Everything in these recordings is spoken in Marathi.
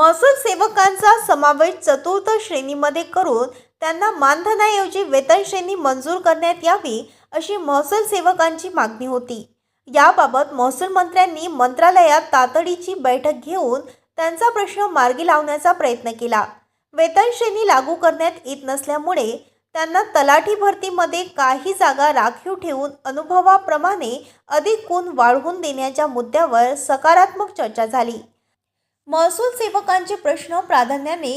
महसूल सेवकांचा समावेश चतुर्थ श्रेणीमध्ये करून त्यांना मानधनाऐवजी वेतन श्रेणी मंजूर करण्यात यावी अशी महसूल सेवकांची मागणी होती. याबाबत महसूल मंत्र्यांनी मंत्रालयात तातडीची बैठक घेऊन त्यांचा प्रश्न मार्गी लावण्याचा प्रयत्न केला. वेतन श्रेणी लागू करण्यात येत नसल्यामुळे त्यांना तलाठी भरतीमध्ये काही जागा राखीव ठेवून अनुभवाप्रमाणे अधिक गुण वाढवून देण्याच्या मुद्द्यावर सकारात्मक चर्चा झाली. महसूल सेवकांचे प्रश्न प्राधान्याने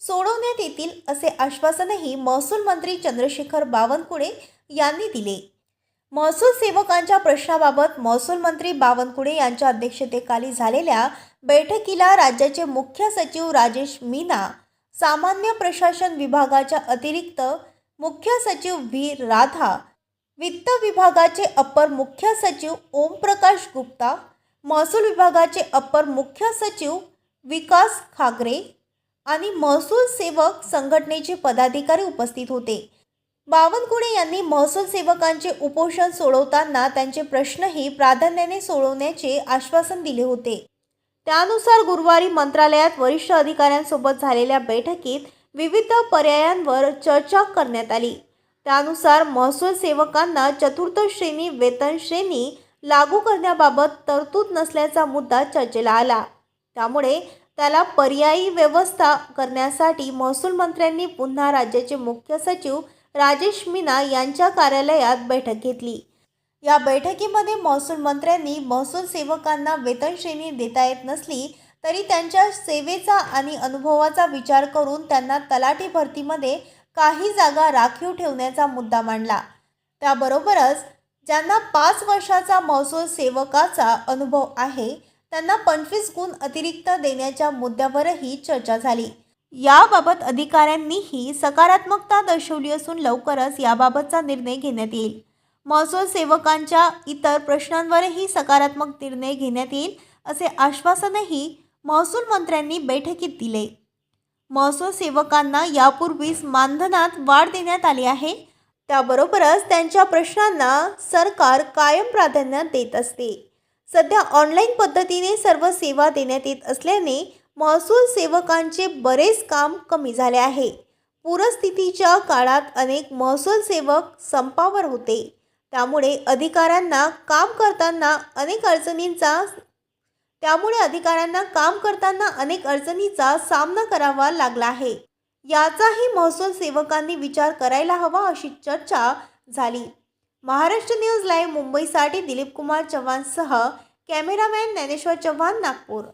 सोडवण्यात येतील असे आश्वासनही महसूल मंत्री चंद्रशेखर बावनकुळे यांनी दिले. महसूल सेवकांच्या प्रश्नाबाबत महसूल मंत्री बावनकुळे यांच्या अध्यक्षतेखाली झालेल्या बैठकीला राज्याचे मुख्य सचिव राजेश मीना सामान्य प्रशासन विभागाच्या अतिरिक्त मुख्य सचिव व्ही. राधा वित्त विभागाचे अपर मुख्य सचिव ओमप्रकाश गुप्ता महसूल विभागाचे अप्पर मुख्य सचिव विकास खागरे आणि महसूल सेवक संघटनेचे पदाधिकारी उपस्थित होते. बावनकुळे यांनी महसूल सेवकांचे उपोषण सोडवताना त्यांचे प्रश्नही प्राधान्याने सोडवण्याचे आश्वासन दिले होते. त्यानुसार गुरुवारी मंत्रालयात वरिष्ठ अधिकाऱ्यांसोबत झालेल्या बैठकीत विविध पर्यायांवर चर्चा करण्यात आली. त्यानुसार महसूल सेवकांना चतुर्थ श्रेणी वेतन श्रेणी लागू करण्याबाबत तरतूद नसल्याचा मुद्दा चर्चेला आला. त्यामुळे त्याला पर्यायी व्यवस्था करण्यासाठी महसूल मंत्र्यांनी पुन्हा राज्याचे मुख्य सचिव राजेश मीना यांच्या कार्यालयात बैठक घेतली. या बैठकीमध्ये महसूल मंत्र्यांनी महसूल सेवकांना वेतन श्रेणी देता येत नसली तरी त्यांच्या सेवेचा आणि अनुभवाचा विचार करून त्यांना तलाठी भरतीमध्ये काही जागा राखीव ठेवण्याचा मुद्दा मांडला. त्याबरोबरच ज्यांना पाच वर्षाचा महसूल सेवकाचा अनुभव आहे त्यांना पंचवीस गुण अतिरिक्त देण्याच्या मुद्द्यावरही चर्चा झाली. याबाबत अधिकाऱ्यांनीही सकारात्मकता दर्शवली असून लवकरच याबाबतचा निर्णय घेण्यात येईल. महसूल सेवकांच्या इतर प्रश्नांवरही सकारात्मक निर्णय घेण्यात येईल असे आश्वासनही महसूल मंत्र्यांनी बैठकीत दिले. महसूल सेवकांना यापूर्वीच मानधनात वाढ देण्यात आली आहे त्याबरोबरच त्यांच्या प्रश्नांना सरकार कायम प्राधान्य देत असते. सध्या ऑनलाईन पद्धतीने सर्व सेवा देण्यात येत असल्याने महसूल सेवकांचे बरेच काम कमी झाले आहे. पूरस्थितीच्या काळात अनेक महसूल सेवक संपावर होते. त्यामुळे अधिकाऱ्यांना काम करताना अनेक अडचणींचा त्यामुळे अधिकाऱ्यांना काम करताना अनेक अडचणीचा सामना करावा लागला आहे. याचाही महसूल सेवकांनी विचार करायला हवा अशी चर्चा झाली. महाराष्ट्र न्यूज लाईव्ह मुंबईसाठी दिलीप कुमार चव्हाणसह कॅमेरामॅन ज्ञानेश्वर चव्हाण नागपूर